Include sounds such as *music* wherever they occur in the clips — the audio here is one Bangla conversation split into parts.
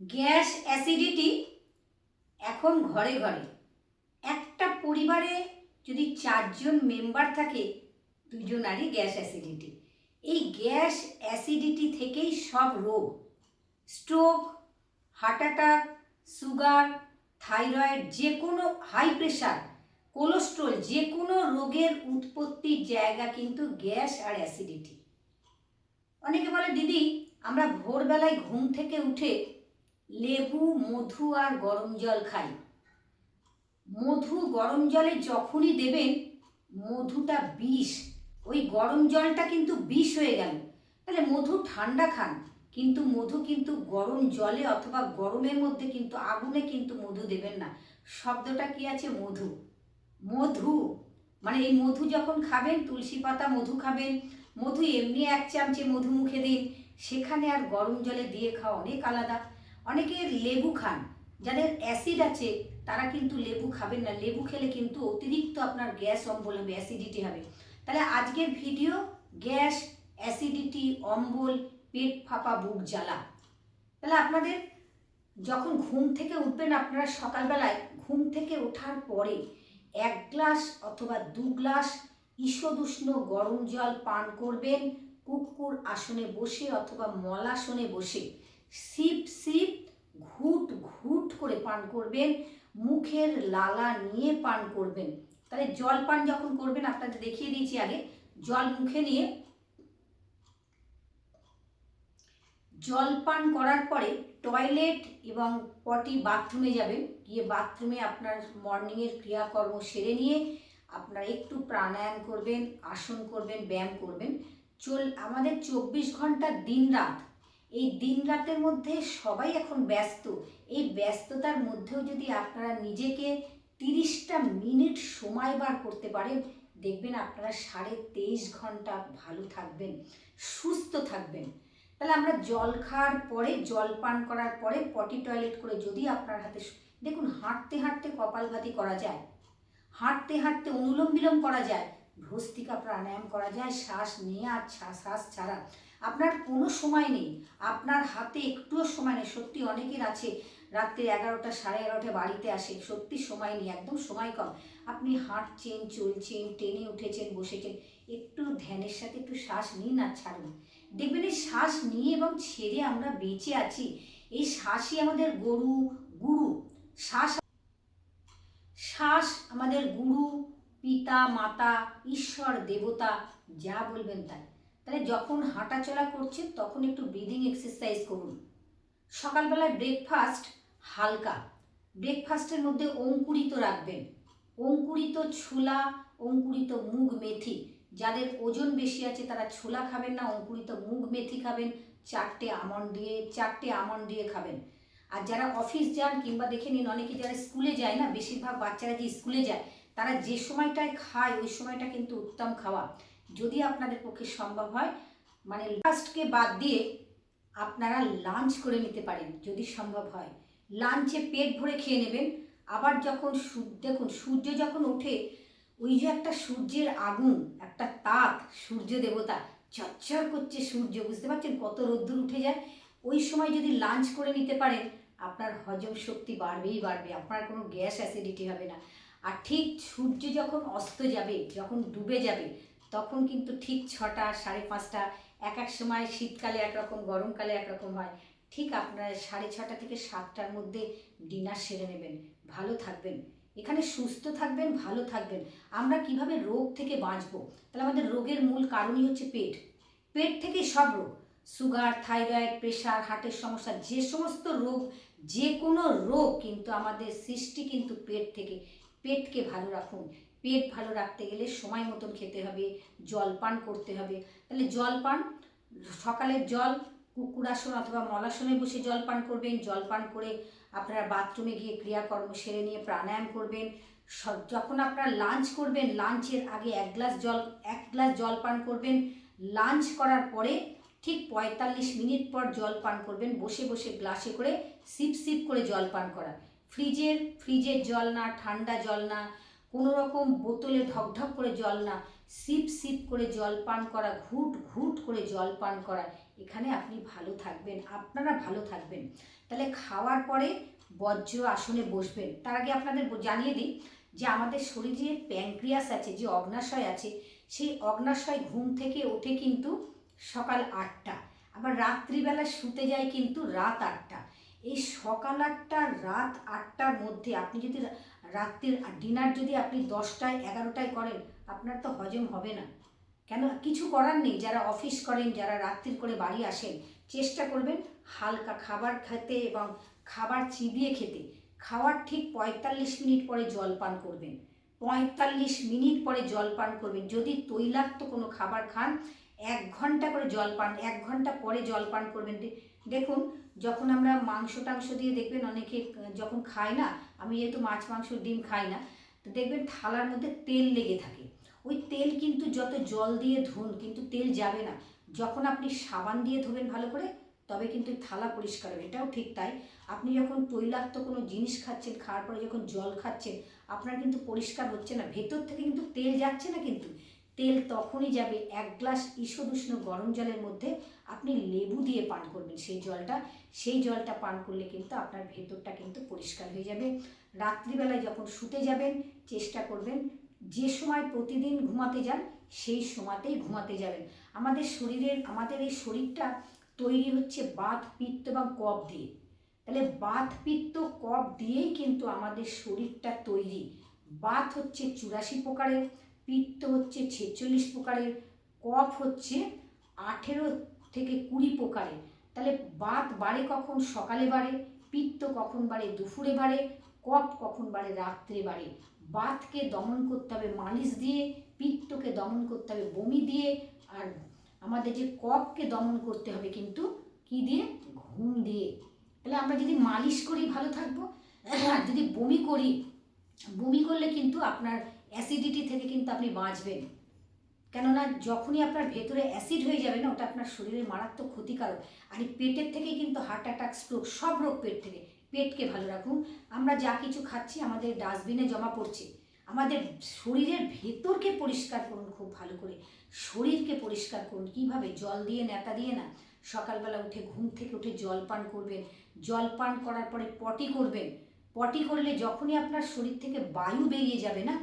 গ্যাস অ্যাসিডিটি এখন ঘরে ঘরে। একটা পরিবারে যদি চারজন মেম্বার থাকে, দুজনারই গ্যাস অ্যাসিডিটি। এই গ্যাস অ্যাসিডিটি থেকেই সব রোগ, stroke, heart attack, sugar, thyroid যে কোনো হাই প্রেশার, কোলেস্ট্রল যে কোনো রোগের উৎপত্তির জায়গা কিন্তু গ্যাস আর অ্যাসিডিটি। অনেকে বলে, দিদি, আমরা ভোরবেলায় ঘুম থেকে উঠে লেবু, মধু আর গরম জল খাই। মধু গরম জলে যখনই দেবেন, মধুটা বিষ। ওই গরম জলটা কিন্তু বিষ হয়ে গেল। তাহলে মধু ঠান্ডা খান, কিন্তু মধু কিন্তু গরম জলে অথবা গরমের মধ্যে কিন্তু আগুনে কিন্তু মধু দেবেন না। শব্দটা কি আছে? মধু। মধু। মানে এই মধু যখন খাবেন, তুলসী পাতা মধু খাবেন, মধু এমনি এক চামচে মধু মুখে দিন, সেখানে আর গরম জলে দিয়ে খাওয়া অনেক আলাদা। অনেকে লেবু খান। যাদের অ্যাসিড আছে, তারা কিন্তু লেবু খাবেন না। লেবু খেলে কিন্তু অতিরিক্ত আপনার গ্যাস অম্বল হবে অ্যাসিডিটি হবে। তাহলে আজকের ভিডিও গ্যাস অ্যাসিডিটি অম্বল, পেট ফাঁপা, বুক জ্বালা। তাহলে আপনাদের যখন ঘুম থেকে উঠবেন, আপনারা সকালবেলায় ঘুম থেকে ওঠার পরে এক গ্লাস অথবা দু গ্লাস ঈষদুষ্ণ গরম জল পান করবেন। কুকুর আসনে বসে অথবা মলাসনে বসে। সিপ সিপ ঘুট ঘুট করে পান করবেন, মুখের লালা নিয়ে পান করবেন। তাহলে জল পান যখন করবেন আপনাদের দেখিয়ে দিয়েছি আগে, জল মুখে নিয়ে জল পান করার পরে টয়লেট এবং পটি বাথরুমে যাবেন, গিয়ে বাথরুমে আপনার মর্নিংয়ের ক্রিয়াকর্ম সেরে নিয়ে আপনারা একটু প্রাণায়াম করবেন, আসন করবেন, ব্যায়াম করবেন। চল, আমাদের চব্বিশ ঘণ্টা দিন রাত এই দিন রাতের মধ্যে সবাই এখন ব্যস্ত। এই ব্যস্ততার মধ্যেও যদি আপনারা নিজেকে তিরিশটা মিনিট সময় বার করতে পারেন, দেখবেন আপনারা সাড়ে তেইশ ঘণ্টা ভালো থাকবেন, সুস্থ থাকবেন। তাহলে আমরা জল খাওয়ার পরে, জল পান করার পরে, পটি টয়লেট করে যদি আপনার হাতে দেখুন, হাঁটতে হাঁটতে কপালভাতি করা যায়। হাঁটতে হাঁটতে অনুলোম বিলোম করা যায়। ভস্তিকা প্রাণায়াম করা যায়, শ্বাস নিয়ে আর শ্বাস ছাড়া। আপনার কোনো সময় নেই। আপনার হাতে একটুও সময় নেই। সত্যি অনেকের আছে, রাত্রে এগারোটা, সাড়ে এগারোটা বাড়িতে আসে। সত্যি সময় নেই, একদম সময় কম। আপনি হাঁটছেন, চলছেন, টেনে উঠেছেন, বসেছেন, একটু ধ্যানের সাথে একটু শ্বাস নিন আর ছাড়ুন। দেখবেন এই শ্বাস নিয়ে এবং ছেড়ে আমরা বেঁচে আছি। এই শ্বাসই আমাদের গরু, গুরু। শ্বাস শ্বাস আমাদের গুরু পিতা, মাতা, ঈশ্বর, দেবতা, যা বলবেন তাই। তাহলে যখন হাঁটাচলা করছেন, তখন একটু ব্রিদিং এক্সারসাইজ করুন। সকালবেলায় ব্রেকফাস্ট হালকা। ব্রেকফাস্টের মধ্যে অঙ্কুরিত রাখবেন। অঙ্কুরিত ছোলা, অঙ্কুরিত মুগ মেথি। যাদের ওজন বেশি আছে, তারা ছোলা খাবেন না, অঙ্কুরিত মুগ মেথি খাবেন, চারটে আমন্ড দিয়ে, চারটে আমন্ড দিয়ে খাবেন। আর যারা অফিস যান কিংবা দেখে নিন, অনেকে যারা স্কুলে যায় না, বেশিরভাগ বাচ্চারা যে স্কুলে যায় তারা যে সময়টায় খায়, ওই সময়টা কিন্তু উত্তম খাওয়া। যদি আপনাদের পক্ষে সম্ভব হয় মানে লাস্টকে বাদ দিয়ে আপনারা লাঞ্চ করে নিতে পারেন, যদি সম্ভব হয়। লাঞ্চে পেট ভরে খেয়ে নেবেন। আবার যখন দেখুন, সূর্য যখন ওঠে, ওই যে একটা সূর্যের আগুন, একটা তাপ, সূর্য দেবতা চচ্চর করছে সূর্য, বুঝতে পারছেন? কত রোদ্দুর উঠে যায়। ওই সময় যদি লাঞ্চ করে নিতে পারেন, আপনার হজম শক্তি বাড়বেই বাড়বে। আপনার কোনো গ্যাস অ্যাসিডিটি হবে না। আর ঠিক সূর্য যখন অস্ত যাবে, যখন ডুবে যাবে, তখন কিন্তু ঠিক ছটা, সাড়ে পাঁচটা, এক এক সময় শীতকালে একরকম, গরমকালে একরকম হয়। ঠিক আপনারা সাড়ে ছটা থেকে সাতটার মধ্যে ডিনার সেরে নেবেন। ভালো থাকবেন। এখানে সুস্থ থাকবেন, ভালো থাকবেন। আমরা কীভাবে রোগ থেকে বাঁচবো? তাহলে আমাদের রোগের মূল কারণই হচ্ছে পেট। পেট থেকে সব রোগ। সুগার, থাইরয়েড, প্রেশার, হার্টের সমস্যা, যে সমস্ত রোগ, যে কোনো রোগ কিন্তু আমাদের সৃষ্টি কিন্তু পেট থেকে। পেটকে ভালো রাখুন। পেট ভালো রাখতে গেলে সময় মতন খেতে হবে, জল পান করতে হবে। তাহলে জল পান সকালের জল কুকুরাসন অথবা মলাসনে বসে জল পান করবেন। জল পান করে আপনারা বাথরুমে গিয়ে ক্রিয়াকর্ম সেরে নিয়ে প্রাণায়াম করবেন। যখন আপনারা লাঞ্চ করবেন, লাঞ্চের আগে এক গ্লাস জল, এক গ্লাস জল পান করবেন। লাঞ্চ করার পরে ঠিক পঁয়তাল্লিশ মিনিট পর জল পান করবেন। বসে বসে গ্লাসে করে, সিপ সিপ করে জল পান করা ফ্রিজের ফ্রিজের জল না, ঠান্ডা জল না কোনো রকম বোতলে ঢকঢক করে জল না, সিপ সিপ করে জল পান করা, ঘুট ঘুট করে জল পান করা, এখানে আপনি ভালো থাকবেন, আপনারা ভালো থাকবেন। তাহলে খাওয়ার পরে বজ্র আসনে বসবেন। তার আগে আপনাদের জানিয়ে দিই যে আমাদের শরীরে যে প্যাঙ্ক্রিয়াস আছে, যে অগ্নাশয় আছে, সেই অগ্নাশয় ঘুম থেকে ওঠে কিন্তু সকাল আটটা। আবার রাত্রিবেলা শুতে যায় কিন্তু রাত আটটা। এই সকাল আটটা, রাত আটটার মধ্যে আপনি যদি রাত্রির ডিনার যদি আপনি দশটায়, এগারোটায় করেন, আপনার তো হজম হবে না। কেন? কিছু করার নেই। যারা অফিস করেন, যারা রাত্রির করে বাড়ি আসেন, চেষ্টা করবেন হালকা খাবার খেতে এবং খাবার চিবিয়ে খেতে। খাওয়ার ঠিক পঁয়তাল্লিশ মিনিট পরে জল পান করবেন। পঁয়তাল্লিশ মিনিট পরে জল পান করবেন। যদি তৈলাক্ত কোনো খাবার খান এক ঘণ্টা করে জল পান, এক ঘণ্টা পরে জল পান করবেন। দেখুন, যখন আমরা মাংস টাংস দিয়ে দেখবেন অনেকে যখন খায় না, আমি যেহেতু মাছ, মাংস, ডিম খাই না, তো দেখবেন থালার মধ্যে তেল লেগে থাকে। ওই তেল কিন্তু যত জল দিয়ে ধুন, কিন্তু তেল যাবে না। যখন আপনি সাবান দিয়ে ধোবেন ভালো করে, তবে কিন্তু থালা পরিষ্কার হবে। এটাও ঠিক তাই। আপনি যখন তৈলাক্ত কোনো জিনিস খাচ্ছেন, খাওয়ার পরে যখন জল খাচ্ছেন, আপনার কিন্তু পরিষ্কার হচ্ছে না। ভেতর থেকে কিন্তু তেল যাচ্ছে না কিন্তু। তেল তখনই যাবে এক গ্লাস ঈষদুষ্ণ গরম জলের মধ্যে আপনি লেবু দিয়ে পান করবেন। সেই জলটা সেই জলটা পান করলে কিন্তু আপনার ভেতরটা কিন্তু পরিষ্কার হয়ে যাবে। রাত্রিবেলায় যখন শুতে যাবেন, চেষ্টা করবেন যে সময় প্রতিদিন ঘুমাতে যান, সেই সময়তেই ঘুমাতে যাবেন। আমাদের শরীরের, আমাদের এই শরীরটা তৈরি হচ্ছে বাত, পিত্ত এবং কফ দিয়ে। তাহলে বাত, পিত্ত, কফ দিয়েই কিন্তু আমাদের শরীরটা তৈরি। বাত হচ্ছে চুরাশি প্রকারের পিত্ত হচ্ছে ছেচল্লিশ প্রকারের, কফ হচ্ছে আঠেরো থেকে কুড়ি প্রকারের। তাহলে বাত বাড়ে কখন? সকালে বাড়ে, পিত্ত কখন বাড়ে? দুপুরে বাড়ে, কফ কখন বাড়ে? রাত্রে বাড়ে। বাতকে দমন করতে হবে মালিশ দিয়ে, পিত্তকে দমন করতে হবে বমি দিয়ে, আর আমাদের যে কফকে দমন করতে হবে কিন্তু কি দিয়ে? ঘুম দিয়ে। তাহলে আমরা যদি মালিশ করি, ভালো থাকব। আর যদি বমি করি, বমি করলে কিন্তু আপনার অ্যাসিডিটি থেকে কিন্তু আপনি বাঁচবেন। কেননা যখনই আপনার ভেতরে অ্যাসিড হয়ে যাবে না, ওটা আপনার শরীরের মারাত্মক ক্ষতিকারক। আর এই পেটের থেকেই কিন্তু হার্ট অ্যাটাক স্ট্রোক সব রোগ পেট থেকে। পেটকে ভালো রাখুন। আমরা যা কিছু খাচ্ছি, আমাদের ডাস্টবিনে জমা পড়ছে। আমাদের শরীরের ভেতরকে পরিষ্কার করুন খুব ভালো করে। শরীরকে পরিষ্কার করুন। কীভাবে? জল দিয়ে, নেতা দিয়ে না? সকালবেলা উঠে ঘুম থেকে উঠে জল পান করবেন। জল পান করার পরে পটি করবেন। পটি করলে যখনই আপনার শরীর থেকে বায়ু বেরিয়ে যাবে না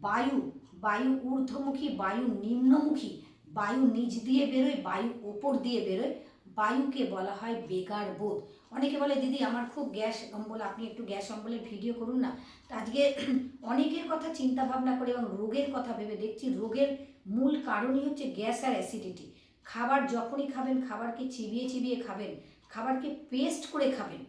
বায়ু বায়ু ঊর্ধ্বমুখী, বায়ু নিম্নমুখী, বায়ু নিচ দিয়ে বেরোয়, বায়ু ওপর দিয়ে বেরোয়। বায়ুকে বলা হয় বেগার বোধ অনেকে বলে, দিদি, আমার খুব গ্যাস অম্বল, আপনি একটু গ্যাস অম্বলের ভিডিও করুন না। আজকে *clears throat* অনেকের কথা চিন্তা ভাবনা করে এবং রোগের কথা ভেবে দেখছি। রোগের মূল কারণই হচ্ছে গ্যাস আর অ্যাসিডিটি। খাবার যখনই খাবেন, খাবারকে চিবিয়ে চিবিয়ে খাবেন, খাবারকে পেস্ট করে খাবেন।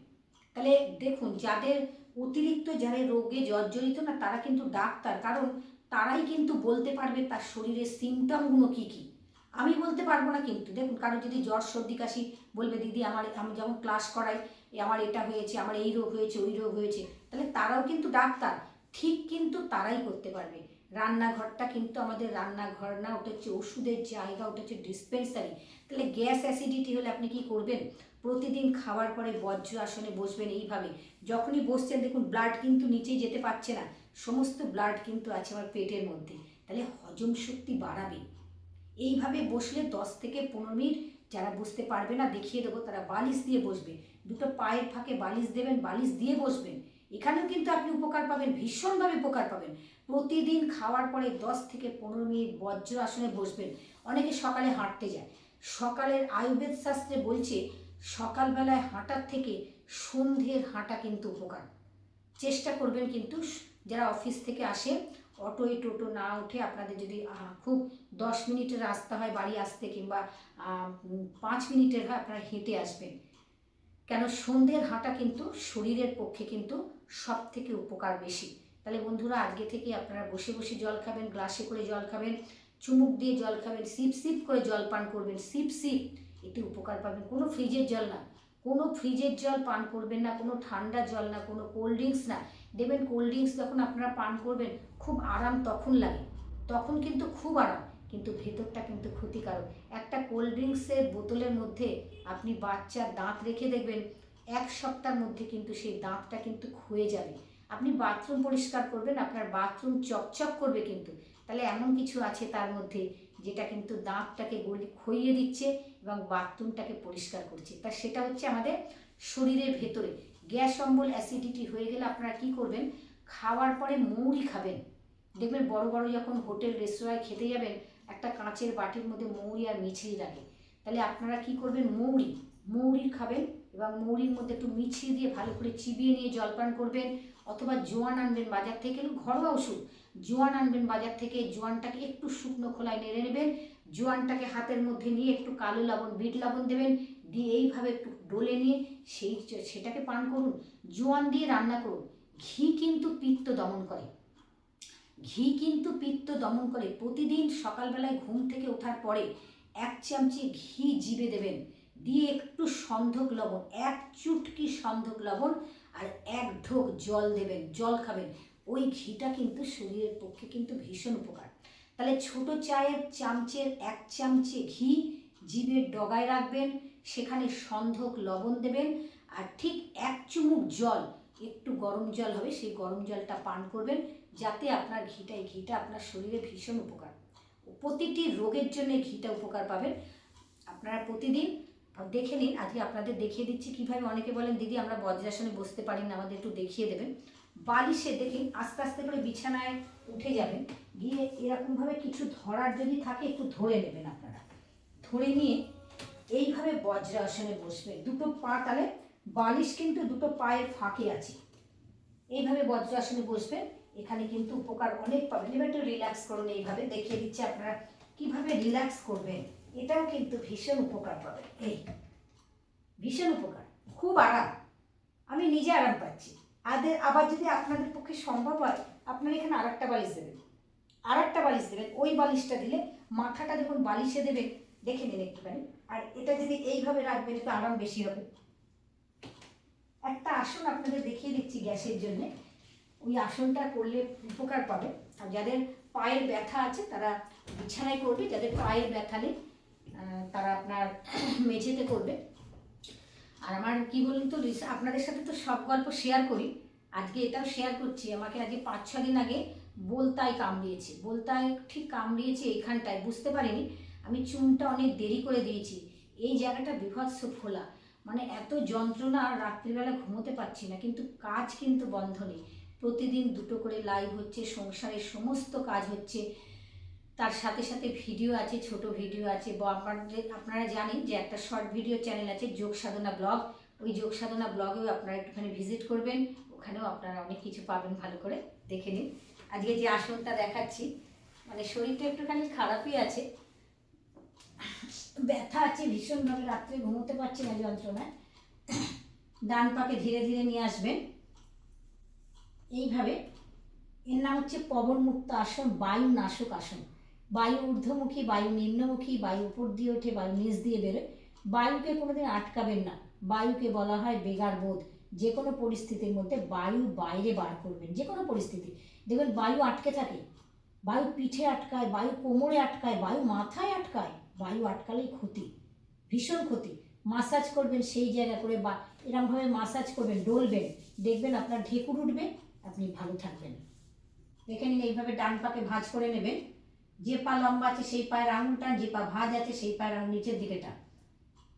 তাহলে দেখুন, যাদের অতিরিক্ত যারা রোগে জর্জরিত না, তারা কিন্তু ডাক্তার। কারণ তারাই কিন্তু বলতে পারবে তার শরীরের সিমটমগুলো কী কী। আমি বলতে পারব না কিন্তু। দেখুন, কারও যদি জ্বর, সর্দি, কাশি বলবে, দিদি, আমার, আমি যেমন ক্লাস করাই আমার এটা হয়েছে, আমার এই রোগ হয়েছে, ওই রোগ হয়েছে, তাহলে তারাও কিন্তু ডাক্তার। ঠিক কিন্তু তারাই করতে পারবে। রান্নাঘরটা কিন্তু আমাদের রান্নাঘর না, ওটা হচ্ছে ওষুধের জায়গা, ওটা হচ্ছে ডিসপেন্সারি তাহলে গ্যাস অ্যাসিডিটি হলে আপনি কি করবেন? প্রতিদিন খাওয়ার পরে বজ্র আসনে বসবেন এইভাবে। যখনই বসছেন, দেখুন ব্লাড কিন্তু নিচেই যেতে পারছে না। সমস্ত ব্লাড কিন্তু আছে আমার পেটের মধ্যে। তাহলে হজম শক্তি বাড়াবে। এইভাবে বসলে দশ থেকে পনেরো মিনিট যারা বসতে পারবে না, দেখিয়ে দেবো, তারা বালিশ দিয়ে বসবে। দুটো পায়ের ফাঁকে বালিশ দেবেন, বালিশ দিয়ে বসবেন। এখানেও কিন্তু আপনি উপকার পাবেন, ভীষণভাবে উপকার পাবেন। প্রতিদিন খাওয়ার পরে দশ থেকে পনেরো মিনিট বজ্র আসনে বসবেন। অনেকে সকালে হাঁটতে যায়। সকালের আয়ুর্বেদ শাস্ত্রে বলছে সকালবেলায় হাঁটার থেকে সন্ধ্যের হাঁটা কিন্তু উপকার। চেষ্টা করবেন কিন্তু যারা অফিস থেকে আসে, অটোয় টোটো না উঠে আপনাদের যদি খুব দশ মিনিটের রাস্তা হয় বাড়ি আসতে কিংবা পাঁচ মিনিটের হয় আপনারা হেঁটে আসবেন। কেন সন্ধ্যের হাঁটা কিন্তু শরীরের পক্ষে কিন্তু সব থেকে উপকার বেশি। তাহলে বন্ধুরা আজকে থেকে আপনারা বসে বসে জল খাবেন, গ্লাসে করে জল খাবেন, চুমুক দিয়ে জল খাবেন, সিপ সিপ করে জল পান করবেন, সিপ সিপ। এতে উপকার পাবেন। কোনো ফ্রিজের জল না। কোনো ফ্রিজের জল পান করবেন না, কোনো ঠান্ডা জল না, কোনো কোল্ড ড্রিঙ্কস না। দেবেন কোল্ড ড্রিঙ্কস যখন আপনারা পান করবেন, খুব আরাম তখন লাগে। তখন কিন্তু খুব আরাম, কিন্তু ভেতরটা কিন্তু ক্ষতিকারক। একটা কোল্ড ড্রিঙ্কসের বোতলের মধ্যে আপনি বাচ্চার দাঁত রেখে দেখবেন, এক সপ্তাহের মধ্যে কিন্তু সেই দাঁতটা কিন্তু ক্ষয়ে যাবে। আপনি বাথরুম পরিষ্কার করবেন, আপনার বাথরুম চকচক করবে কিন্তু। তাহলে এমন কিছু আছে তার মধ্যে, যেটা কিন্তু দাঁতটাকে গলি ক্ষইয়ে দিচ্ছে এবং বাথরুমটাকে পরিষ্কার করছে। তা সেটা হচ্ছে আমাদের শরীরের ভেতরে। গ্যাস, অম্বল, অ্যাসিডিটি হয়ে গেলে আপনারা কি করবেন? খাওয়ার পরে মৌরি খাবেন। দেখবেন বড় বড় যখন হোটেল, রেস্তোরাঁয় খেতে যাবেন, একটা কাঁচের বাটির মধ্যে মৌরি আর মিছরি রাখে। তাহলে আপনারা কি করবেন? মৌরি। মৌরি খাবেন এবং মৌরির মধ্যে একটু মিছরি দিয়ে ভালো করে চিবিয়ে নিয়ে জলপান করবেন অথবা জোয়ান আনবেন বাজার থেকে। ঘরোয়া ওষুধ। জোয়ান আনবেন বাজার থেকে। জোয়ানটাকে একটু শুকনো খোলায় নেড়ে নেবেন। জোয়ানটাকে হাতের মধ্যে নিয়ে একটু কালো লবণ, বিট লবণ দেবেন, দিয়ে এইভাবে একটু ডলে নিয়ে সেই সেটাকে পান করুন। জোয়ান দিয়ে রান্না করুন। ঘি কিন্তু পিত্ত দমন করে। ঘি কিন্তু পিত্ত দমন করে। প্রতিদিন সকালবেলায় ঘুম থেকে ওঠার পরে এক চামচে ঘি জিবে দেবেন। দিয়ে একটু সন্ধক লবণ, এক চুটকি সন্ধক লবণ আর এক ঢোক জল দেবেন, জল খাবেন। ওই ঘিটা কিন্তু শরীরের পক্ষে কিন্তু ভীষণ উপকার। তাহলে ছোট চায়ের চামচের এক চামচে ঘি জিভের ডগায় রাখবেন, সেখানে সন্ধক লবণ দেবেন, আর ঠিক এক চুমুক জল, একটু গরম জল হবে, সেই গরম জলটা পান করবেন, যাতে আপনার ঘিটা, এই ঘিটা আপনার শরীরে ভীষণ উপকার। প্রতিটি রোগের জন্য ঘিটা উপকার পাবেন। আপনারা প্রতিদিন, দেখে নিন, আজকে আপনাদের দেখিয়ে দিচ্ছি কীভাবে অনেকে বলেন, দিদি, আমরা বজ্রাসনে বসতে পারি না, আমাদের একটু দেখিয়ে দেবেন। বালিশে দেখুন আস্তে আস্তে করে বিছানায় উঠে যাবেন এরকমভাবে কিছু ধরার যদি থাকে, একটু ধরে নেবেন আপনারা। ধরে নিয়ে এইভাবে বজ্রাসনে বসবেন দুটো পা তাহলে, বালিশ কিন্তু দুটো পায়ের ফাঁকে আছে। এইভাবে বজ্রাসনে বসবেন এখানে কিন্তু উপকার অনেক পাবেন। এবার একটু রিল্যাক্স করুন এইভাবে। দেখিয়ে দিচ্ছি আপনারা কীভাবে রিল্যাক্স করবেন। এটাও কিন্তু ভীষণ উপকার পাবেন। এই, ভীষণ উপকার। খুব আরাম। আমি নিজে আরাম পাচ্ছি। আদের আবার যদি আপনাদের পক্ষে সম্ভব হয়, আপনারা এখানে আর একটা বালিশ দেবেন। আর একটা বালিশ দেবেন। ওই বালিশটা দিলে মাথাটা যখন বালিশে দেবেন দেখে নিন একটুখানি। আর এটা যদি এইভাবে রাখবেন, একটু আরাম বেশি হবে। একটা আসন আপনাদের দেখিয়ে দিচ্ছি গ্যাসের জন্যে। ওই আসনটা করলে উপকার পাবে। আর যাদের পায়ের ব্যথা আছে, তারা বিছানায় করবে। যাদের পায়ের ব্যথা নেই তারা আপনার মেঝেতে করবে। আর আমার কি বলুন তো আপনাদের সাথে তো সব গল্প শেয়ার করি। আজকে এটাও শেয়ার করছি। আমাকে আজকে পাঁচ ছ দিন আগে বলতায় কামড়িয়েছে, বলতায় ঠিক কামড়িয়েছে এইখানটায়, বুঝতে পারিনি? আমি চুনটা অনেক দেরি করে দিয়েছি। এই জায়গাটা বিভৎস ফোলা মানে এত যন্ত্রণা আর রাত্রিবেলা ঘুমোতে পারছি না, কিন্তু কাজ কিন্তু বন্ধ নেই। প্রতিদিন দুটো করে লাইভ হচ্ছে, সংসারের সমস্ত কাজ হচ্ছে। তার সাথে সাথে ভিডিও আছে, ছোট ভিডিও আছে। বা, আপনাদের, আপনারা জানেন যে একটা শর্ট ভিডিও চ্যানেল আছে, যোগ সাধনা ব্লগ ওই যোগ সাধনা ব্লগেও আপনারা একটুখানি ভিজিট করবেন। ওখানেও আপনারা অনেক কিছু পাবেন ভালো করে দেখে নিন। আজকে যে আসনটা দেখাচ্ছি মানে শরীরটা একটুখানি খারাপই আছে। ব্যথা আছে, ভীষণভাবে রাত্রে ঘুমোতে পারছি না যন্ত্রণায়। ডান পাকে ধীরে ধীরে নিয়ে আসবেন। এইভাবে। এর নাম হচ্ছে পবন মুক্ত আসন, বায়ু নাশক আসন। বায়ু ঊর্ধ্বমুখী, বায়ু নিম্নমুখী, বায়ু উপর দিয়ে ওঠে, বায়ু নিচ দিয়ে বেরোয়। বায়ুকে কোনোদিন আটকাবেন না। বায়ুকে বলা হয় বেগার বোধ। যে কোনো পরিস্থিতির মধ্যে বায়ু বাইরে বার করবেন যে কোনো পরিস্থিতি। দেখবেন বায়ু আটকে থাকে, বায়ু পিঠে আটকায়, বায়ু কোমরে আটকায়, বায়ু মাথায় আটকায়, বায়ু আটকালেই ক্ষতি, ভীষণ ক্ষতি। মাসাজ করবেন সেই জায়গা করে বা এরমভাবে মাসাজ করবেন, ডলবেন, দেখবেন আপনার ঢেকুর উঠবে, আপনি ভালো থাকবেন। দেখে নিন এইভাবে ডান পাকে ভাঁজ করে নেবেন। যে পা লম্বা আছে সেই পায়ের আঙুল টান যে পা ভাঁজ আছে সেই পায়ের আঙুল নিচের দিকে টান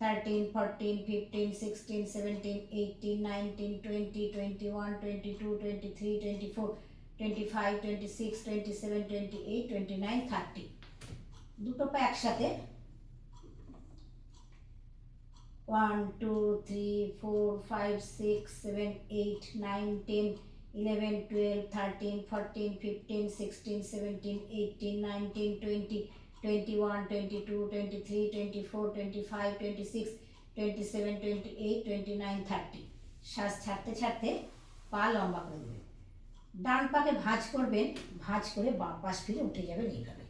four five six seven eight nine ten eleven twelve thirteen fourteen fifteen sixteen seventeen eighteen nineteen twenty twenty one twenty two twenty three twenty four twenty five twenty six twenty seven twenty eight twenty nine thirty দুটো পা একসাথে। One two three four five six seven eight nine ten eleven twelve thirteen fourteen fifteen sixteen seventeen eighteen nineteen twenty twenty one twenty two twenty three twenty four twenty five twenty six twenty seven twenty eight twenty nine thirty শ্বাস ছাড়তে ছাড়তে পা লম্বা করে দেবেন ডান পাকে ভাঁজ করবেন, ভাঁজ করে বাঁ পাশ ফিরে উঠে যাবেন এইভাবে।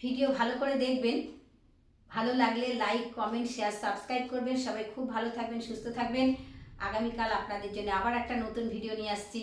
ভিডিও ভালো করে দেখবেন। ভালো লাগলে লাইক, কমেন্ট শেয়ার সাবস্ক্রাইব করবেন। সবাই খুব ভালো থাকবেন, সুস্থ থাকবেন। আগামীকাল আপনাদের জন্য আবার একটা নতুন ভিডিও নিয়ে আসছি।